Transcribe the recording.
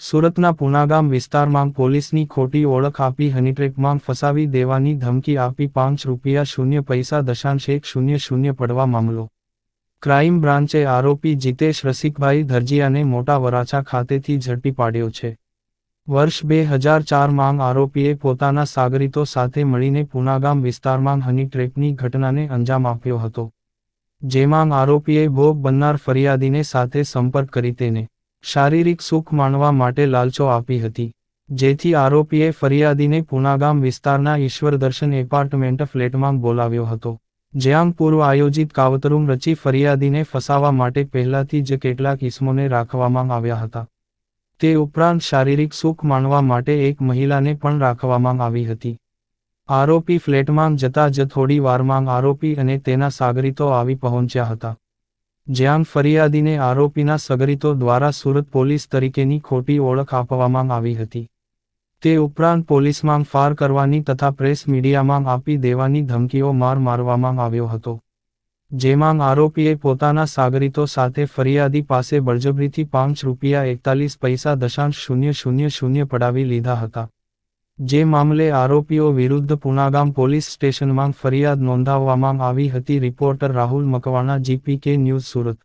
સુરતના પુનાગામ વિસ્તારમાં પોલીસની ખોટી ઓળખ આપી હનીટ્રેકમાં ફસાવી દેવાની ધમકી આપી પાંચ રૂપિયા શૂન્ય પૈસા દશાંશ એક શૂન્ય શૂન્ય પડવા મામલો. ક્રાઇમ બ્રાન્ચે આરોપી જીતેશ રસિકભાઈ ધરજીયાને મોટા વરાછા ખાતેથી ઝડપી પાડ્યો છે. વર્ષ બે હજાર ચારમાં આરોપીએ પોતાના સાગરીતો સાથે મળીને પુનાગામ વિસ્તારમાં હનીટ્રેકની ઘટનાને અંજામ આપ્યો હતો. જેમાં આરોપીએ ભોગ બનનાર ફરિયાદીને સાથે સંપર્ક કરી તેને શારીરિક સુખ માણવા માટે લાલચો આપી હતી. જેથી આરોપીએ ફરિયાદીને પુનાગામ વિસ્તારના ઈશ્વર દર્શન એપાર્ટમેન્ટ ફ્લેટમાં બોલાવ્યો હતો. જ્યાં પૂર્વ આયોજિત કાવતરૂમ રચી ફરિયાદીને ફસાવા માટે પહેલાથી જ કેટલાક ઇસમોને રાખવામાં આવ્યા હતા. તે ઉપરાંત શારીરિક સુખ માણવા માટે એક મહિલાને પણ રાખવામાં આવી હતી. આરોપી ફ્લેટમાં જતા જ થોડી વારમાં આરોપી અને તેના સાગરીતો આવી પહોંચ્યા હતા. જ્યાં ફરિયાદીને આરોપીના સગરીતો દ્વારા સુરત પોલીસ તરીકેની ખોટી ઓળખ આપવામાં આવી હતી. તે ઉપરાંત પોલીસમાં ફાર કરવાની તથા પ્રેસ મીડિયામાં આપી દેવાની ધમકીઓ માર મારવામાં આવ્યો હતો. જેમાં આરોપીએ પોતાના સાગરીતો સાથે ફરિયાદી પાસે બળજબરીથી પાંચ રૂપિયા એકતાલીસ પૈસા દશાંશ શૂન્ય શૂન્ય શૂન્ય પડાવી લીધા હતા. જે મામલે આરોપીઓ વિરુદ્ધ પુનાગામ પોલીસ સ્ટેશનમાં ફરિયાદ નોંધાવવામાં આવી હતી. Reporter Rahul Makwana, GPK news Surat.